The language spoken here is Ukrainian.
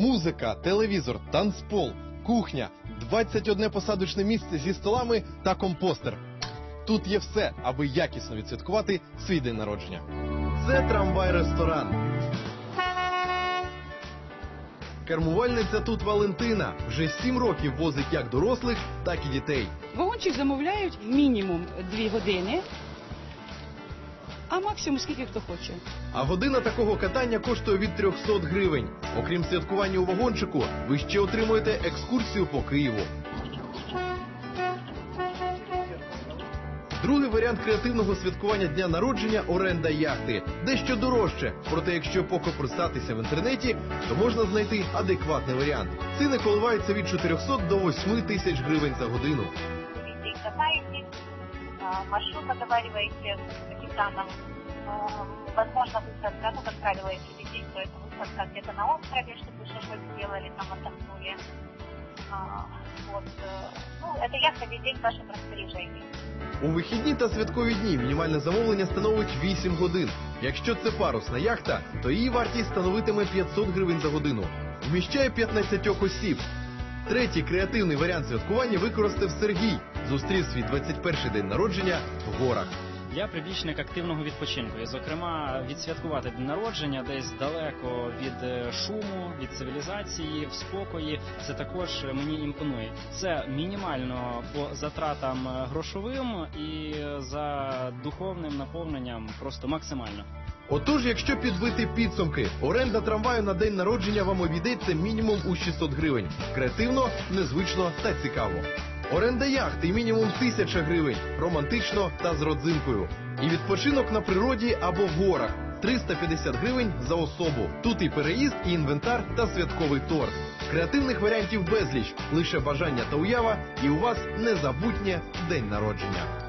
Музика, телевізор, танцпол, кухня, 21 посадочне місце зі столами та компостер. Тут є все, аби якісно відсвяткувати свій день народження. Це трамвай-ресторан. Кермувальниця тут Валентина вже сім років возить як дорослих, так і дітей. Вагончик замовляють мінімум 2 години, а максимум скільки хто хоче. А година такого катання коштує від 300 гривень. Окрім святкування у вагончику, ви ще отримуєте екскурсію по Києву. Другий варіант креативного святкування дня народження оренда яхти. Дещо дорожче. Проте, якщо покопирсатися в інтернеті, то можна знайти адекватний варіант. Ціни коливаються від 400 до 8 тисяч гривень за годину. Здесь маршрут оговариваете с капитаном. А, Возможно, вы сразу отправляете детей, то это высадка где-то на острове, чтобы шашлык сделали, там отдохнули. А, Вот. э, Ну, это яхта весь день в вашем распоряжении. У вихідні та святкові дні мінімальне замовлення становить 8 годин. Якщо це парусна яхта, то її вартість становитиме 500 гривень за годину. Вміщає 15 осіб. Третій креативний варіант святкування використав Сергій. Зустрів свій 21-й день народження в горах. Я прибічник активного відпочинку, і, зокрема, відсвяткувати день народження десь далеко від е, шуму, від цивілізації, в спокої. Це також мені імпонує. Це мінімально по затратам е, грошовим і за духовним наповненням просто максимально. Отож, якщо підбити підсумки, оренда трамваю на день народження вам обійдеться мінімум у 600 гривень. Креативно, незвично та цікаво. Оренда яхти мінімум тисяча гривень, романтично та з родзинкою. І відпочинок на природі або в горах 350 гривень за особу. Тут і переїзд, і інвентар та святковий торт. Креативних варіантів безліч, лише бажання та уява, і у вас незабутнє день народження.